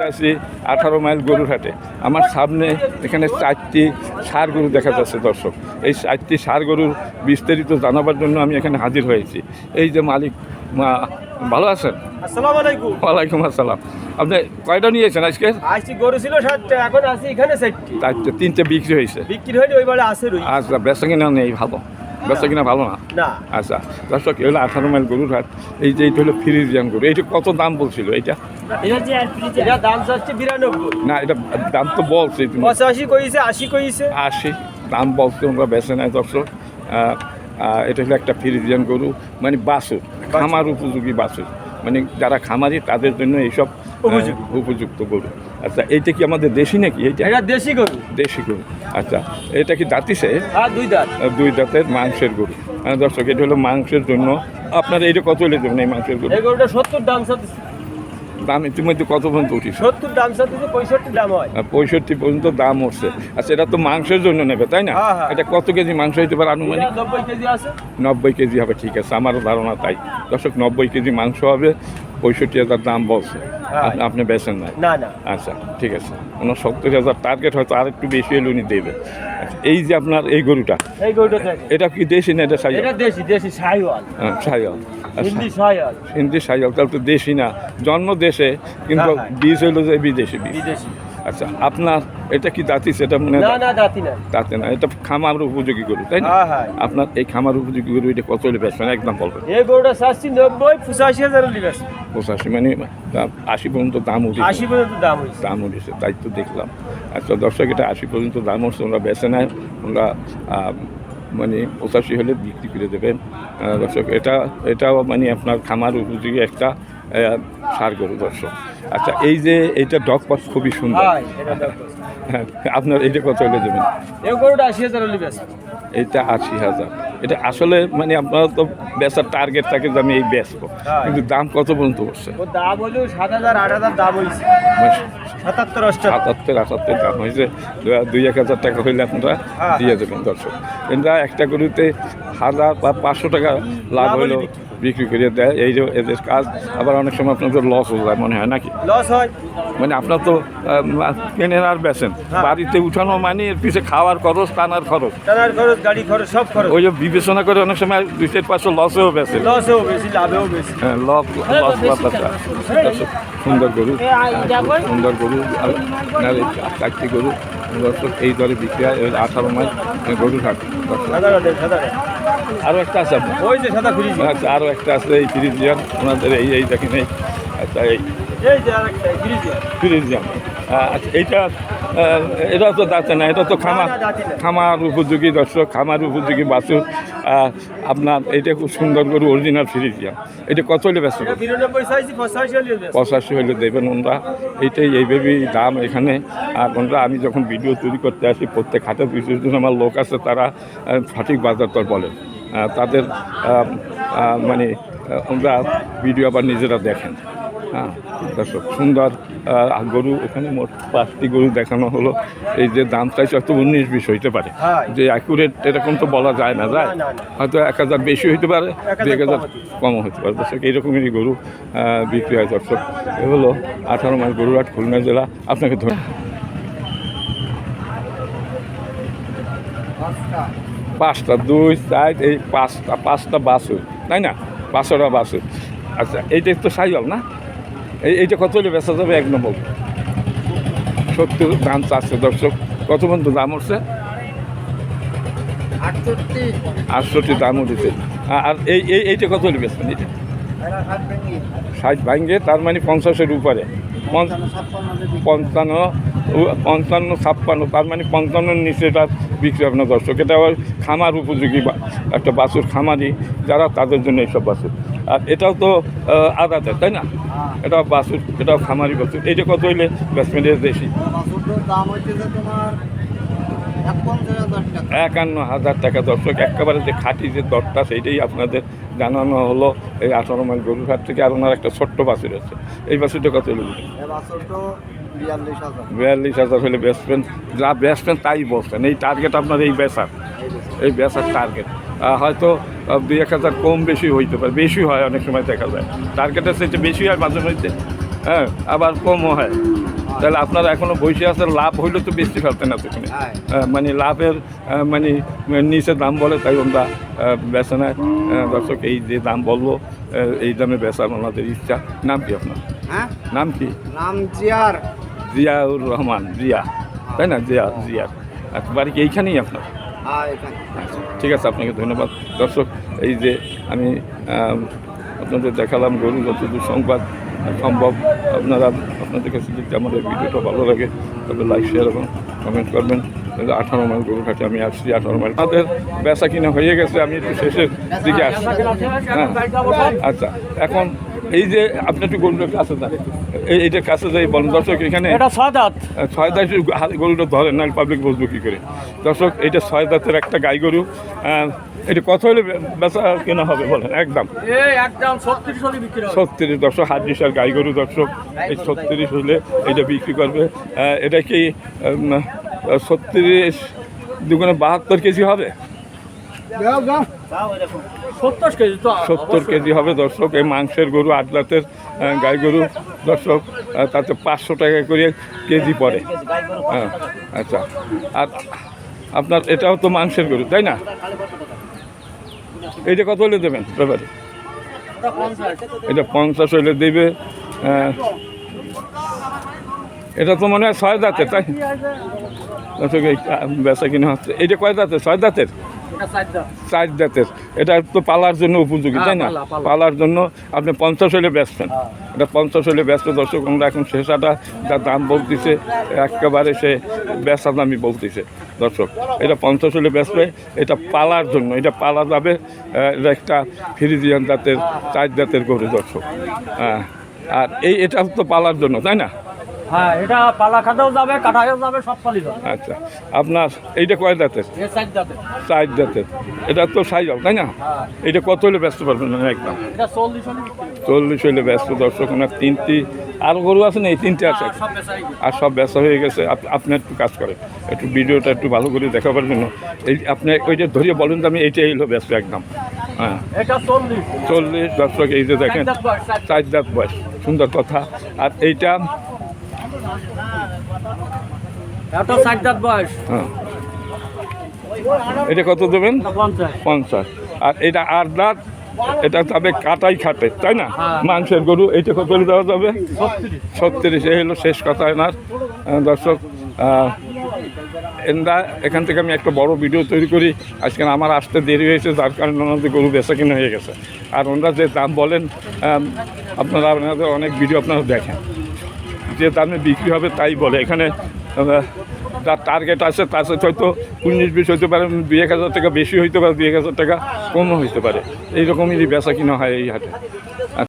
আছি আঠারো মাইল গরুর হাটে আমার সামনে এখানে চারটি সার গরু দেখা যাচ্ছে দর্শক। এই চারটি সার গরুর বিস্তারিত জানাবার জন্য আমি এখানে হাজির হয়েছি। এই যে মালিক মা- ভালো আছেন? ওয়ালাইকুম আসসালাম। আপনি কয়টা নিয়েছেন আজকে? আজকে গরু ছিল সাতটা এখন আছে এখানে চারটি। চারটে তিনটে বিক্রি হয়েছে। বিক্রি হয়নি ওই বারে আছে আচ্ছা বেচা কিনা নেই ভালো। বেচা কিনা ভালো না? আচ্ছা দর্শক এ হলো আঠারো মাইল গরুর হাট এই যে এইটা হলো ফ্রিজিয়ান গরু। এইটা কত দাম বলছিল এইটা? এটা দাম চাচ্ছে বিরানব্বই। না এটা দাম তো বলছে পঁচাশি কইছে আশি কইছে। আশি দাম বেছে নেয় দর্শক এটা হলো একটা ফ্রিজিয়ান গরু মানে বাসুর খামার উপযোগী বাসুর মানে যারা খামারি তাদের জন্য এইসব উপযুক্ত। উপযুক্ত গরু। আচ্ছা এইটা কি আমাদের দেশি নাকি এইটা? এটা দেশি গরু। দেশি গরু। আচ্ছা এটা কি দাঁতিছে আর দুই দাঁত দুই দাঁতের মাংসের গরু। দর্শক এটা হলো মাংসের জন্য। আপনার এইটা কত হলে দেবেন এই মাংসের গরু? এই গরুটা সত্তর দাম দাম ইতিমধ্যে কত পর্যন্ত উঠি সত্তর দাম চাচ্ছে পঁয়ষট্টি দাম হয়। পঁয়ষট্টি পর্যন্ত দাম উঠছে। আচ্ছা এটা তো মাংসের জন্য নেবে তাই না? হ্যাঁ, হ্যাঁ। এটা কত কেজি মাংস হইতে পারে আনুমানিক? নব্বই কেজি আছে। নব্বই কেজি হবে ঠিক আছে। আমারও ধারণা তাই। দর্শক নব্বই কেজি মাংস হবে। পঁয়ষট্টি হাজার দাম বলছে। হ্যাঁ। আপনি- বেছেন নাই? না না। আচ্ছা ঠিক আছে। ওনার সত্তর হাজার টার্গেট হয়তো আর একটু বেশি হলে উনি দেবে আচ্ছা, এই যে আপনার এই গরুটা এই গরুটা এটা কি দেশি না এটা সাইওয়াল? এটা দেশি দেশি সাইওয়াল। হ্যাঁ সাইওয়াল। হিন্দি সাইওয়াল। হিন্দি সাইওয়াল তাহলে তো দেশি না। জন্ম দেশে কিন্তু হ্যাঁ, হ্যাঁ। বীজ হলো যে বিদেশি বীজ। বিদেশি। আচ্ছা আপনার এটা কি দাঁতি সেটা মনে হয় না না দাঁতি না। তাতে না এটা খামার উপযোগী গরু তাই না? হ্যাঁ হ্যাঁ। আপনার এই খামার উপযোগী গরু এটা কত হলে বেচবেন? একদম বলবেন। এই গরুটা চাচ্ছি নব্বই পঁচাশি হাজার লিবাস পঁচাশি মানে আশি পর্যন্ত দাম উঠেছে। আশি পর্যন্ত দাম হয়েছে দাম উঠেছে তাই তো দেখলাম। আচ্ছা দর্শক এটা আশি পর্যন্ত দাম উঠছে ওরা বেছে নেয়। ওরা মানে পঁচাশি হলে বিক্রি করে দেবেন দর্শক এটা এটাও মানে আপনার খামার উপযোগী একটা সার গরু দর্শক। আচ্ছা এই যে এইটা ডগ পাস খুবই সুন্দর। হ্যাঁ এটা হ্যাঁ, আপনার এইটা কত হলে দেবেন? এইটা আশি হাজার। এটা আসলে মানে আপনার তো বেচার টার্গেট থাকে যে আমি এই বেচবো। হ্যাঁ। কিন্তু দাম কত পর্যন্ত হচ্ছে দাম হলেও সাত হাজার আট হাজার দাম হয়েছে সাতাত্তর আটাত্তর দাম হয়েছে দুই এক হাজার টাকা হইলে আপনারা। দিয়ে দেবেন দর্শক। এটা একটা গরুতে হাজার বা পাঁচশো টাকা লাভ হলেও বিক্রি করে দেয় এই যে এদের কাজ আবার অনেক সময় আপনাদের লস হয়ে যায় মনে হয় নাকি? লস হয়। মানে আপনার তো কেনেন আর বেচেন। হ্যাঁ। বাড়িতে উঠানো মানে এর পিছিয়ে খাওয়ার খরচ টানার খরচ। টানার খরচ গাড়ি খরচ সব খরচ। ওই যে বিবেচনা করে অনেক সময় দুই চার পাঁচশো লসেও বেচে লসেও বেশি লাভেও বেশি। হ্যাঁ, লস লস ব্যাপারটা। সুন্দর গরু সুন্দর গরু চারটি গরু। দর্শক এই দরে বিক্রি হয় আঠারো মাইল গরু হাট। আরও একটা আছে আপনার। ওই যে সাদা ফ্রিজ আচ্ছা আরও একটা আছে এই ফ্রিজিয়ান। ওনাদের এই এই দেখেন এই আচ্ছা এই এই যে ফ্রিজ ফ্রিজিয়ান। আচ্ছা এইটা এটা তো দাঁতে না, এটা তো খামার। খামার উপযোগী দর্শক, খামার উপযোগী বাছুর। আপনার এটা খুব সুন্দর করে অরিজিনাল ফ্রিজিয়ান এটা কত হলে ব্যস্ত পঁচাশি হলে। দেবেন ওনরা। এইটাই, এইভাবেই দাম এখানে। আর ওনরা, আমি যখন ভিডিও তৈরি করতে আসি, প্রত্যেক হাতে বিশেষ জন আমার লোক আছে, তারা সঠিক বাজার দর বলেন তাদের মানে ওনরা ভিডিও আবার নিজেরা দেখেন। হ্যাঁ দর্শক সুন্দর গরু এখানে মোট পাঁচটি গরু দেখানো হলো। এই যে দাম চাইছে হয়তো উনিশ বিশ হইতে পারে। হ্যাঁ। যে অ্যাকুরেট এরকম তো বলা যায় না যায়। হয়তো এক হাজার বেশি হইতে পারে এক দু এক হাজার কম হতে পারে। দর্শক এইরকমেরই গরু বিক্রি হয় দর্শক। এ হলো আঠারো মাইল গরুরাট খুলনা জেলা। আপনাকে ধরে পাঁচটা দুই চার এই পাঁচটা পাঁচটা বাসুর তাই না? পাঁচটা বাসুর আচ্ছা এইটা তো সাইল না? এইটা কত হলে বেচা যাবে? এক নম্বর। সত্তর দাম চাচ্ছে দর্শক। কত পর্যন্ত দাম উঠছে? আটষট্টি। দাম উঠেছে। আর এই এই এইটা কত হলে বেচবেন এইটা ষাট ভাঙ্গে তার মানে পঞ্চাশের উপরে। পঞ্চান্ন পঞ্চান্ন ছাপ্পান্ন তার মানে পঞ্চান্নর নিচে এটা বিক্রি হবে না দর্শক। এটা আবার খামার উপযোগী একটা বাছুর খামারি যারা তাদের জন্য এইসব বাছুর। আর এটাও তো আদাতে তাই না? এটা বাছুর এটাও খামারি বাছুর এইটা কত হইলে ব্যাটসম্যানের দেশি? একান্ন হাজার টাকা দর্শক একেবারে যে খাঁটি যে দরটা সেইটাই আপনাদের জানানো হলো এই আঠারো মাইল গরুঘাট থেকে আর ওনার একটা ছোট্ট বাছুর আছে। এই বাছুরটা কত হলো বাছুরটা বিয়াল্লিশ হাজার। হলে বেচবেন যা বেচবেন তাই বলছেন। এই টার্গেট আপনার এই বেচার। এই বেচার টার্গেট হয়তো দুই এক হাজার কম বেশি হইতে পারে বেশি হয় অনেক সময় দেখা যায়। টার্গেটের সাথে বেশি হয় মাঝে মধ্যে হ্যাঁ আবার কমও হয়। তাহলে আপনারা এখনও বসে আছেন লাভ হইলে তো বেশি ফেলতেন না সেখানে। হ্যাঁ। মানে লাভের মানে নিচে দাম বলে তাই আমরা বেচে না আহ, দর্শক এই যে দাম বলব এই দামে বেচার ওনাদের ইচ্ছা। নাম কি আপনার? হ্যাঁ? নাম কি? নাম জিয়ার। জিয়াউর রহমান জিয়া। তাই না? জিয়া জিয়া আচ্ছা বাড়ি কি এইখানেই আপনার? ঠিক আছে আপনাকে ধন্যবাদ। দর্শক এই যে আমি আপনাদের দেখালাম গরু যতদূর সংবাদ সম্ভব আপনারা আপনাদের কাছে যদি আমাদের ভিডিওটা ভালো লাগে তবে লাইক শেয়ার এবং কমেন্ট করবেন। আঠারো মাইল গরু ঘাটে আমি আসছি আঠারো মাইল। আমাদের বেচা কিনা হয়ে গেছে আমি একটু শেষের দিকে আসছি। হ্যাঁ আচ্ছা এখন এই যে আপনি একটু গরুটার কাছে যান এই- এইটার কাছে যাই বলেন। দর্শক এখানে এটা ছয় দাঁত। ছয় দাঁত গরুটা ধরেন না পাবলিক বুঝব কী করে? দর্শক এটা ছয় দাঁতের একটা গাই গরু। এটা কত হলে বেচা কেনা হবে বলেন একদম? একদম ছত্রিশ দর্শক হাত বিশাল গাই গরু দর্শক। এই ছত্রিশ হলে এটা বিক্রি করবে। এটা কি ছত্রিশ দুগুণে বাহাত্তর কেজি হবে? সত্তর কেজি সত্তর কেজি হবে দর্শক। এই মাংসের গরু আট দাঁতের গাই গরু দর্শক তাতে পাঁচশো টাকা করে কেজি পড়ে। হ্যাঁ আচ্ছা। আর আপনার এটাও তো মাংসের গরু তাই না? এইটা কত হলে দেবেন ব্যাপারে? এটা পঞ্চাশ হলে দেবে এটা তো মনে হয় ছয় দাঁতের তাই? বেচা কিনা হচ্ছে। এইটা কয় দাঁতের? ছয় দাঁতের? চার জাতের এটা তো পালার জন্য উপযোগী হ্যাঁ, তাই না? পালা, পালা। পালার জন্য আপনি পঞ্চাশ হলে বেচছেন হ্যাঁ। এটা পঞ্চাশ হলে ব্যস্ত দর্শক আমরা এখন শেষাটা যার দাম বলতেছে একেবারে সে বেচা দামই বলতেছে। দর্শক এটা পঞ্চাশ হলে বেচবে। এটা পালার জন্য এটা পালা যাবে এটা একটা ফ্রিজিয়ান জাতের চার জাতের গরু দর্শক। হ্যাঁ আর এই এটা তো পালার জন্য তাই না? হ্যাঁ এটা পালা খাতেও যাবে কাঠায়ও যাবে সব পালি যাবে। আচ্ছা আপনার এইটা কয় জাতের এ চার দাঁতে এটা তো সাইজল তাই না? হ্যাঁ। এটা কত হলে ব্যস্ত পারবেন না একদম? চল্লিশ হলে ব্যস্ত দর্শক ওনার তিনটি আর গরু আছে না এই তিনটে আছে? হ্যাঁ। আর সব ব্যস্ত হয়ে গেছে আপ- আপনি একটু কাজ করেন। একটু ভিডিওটা একটু ভালো করে দেখাবার জন্য। এই আপনি ওইটা ধরিয়ে বলেন তো আমি এইটাই এলো ব্যস্ত একদম। হ্যাঁ। চল্লিশ। দর্শক এই যে দেখেন। চার দাঁত বয়স সুন্দর কথা। আর এইটা এটা চার দাঁত বয়স। হ্যাঁ। এটা কত দেবেন? পঞ্চাশ। আর এটা আট দাঁত এটা যাবে কাটাই খাটে তাই না? হ্যাঁ। মাংসের গরু এইটা কত দেওয়া যাবে? ছত্রিশ। এই হলো শেষ কথা এনার। দর্শক এনরা এখান থেকে আমি একটা বড় ভিডিও তৈরি করি। আজকে আমার আসতে দেরি হয়েছে যার কারণে ওনাদের গরু বেচা কিনা হয়ে গেছে। আর ওনারা যে দাম বলেন আপনারা আপনাদের অনেক ভিডিও আপনারা দেখেন। যে দামে বিক্রি হবে তাই বলে। এখানে তার টার্গেট আছে তার সাথে হয়তো উনিশ, বিশ হইতে পারে, দুই এক হাজার টাকা বেশি হইতে পারে, দুই এক হাজার টাকা কমও হইতে পারে। এইরকমই বেচা কিনা হয় এই হাটে।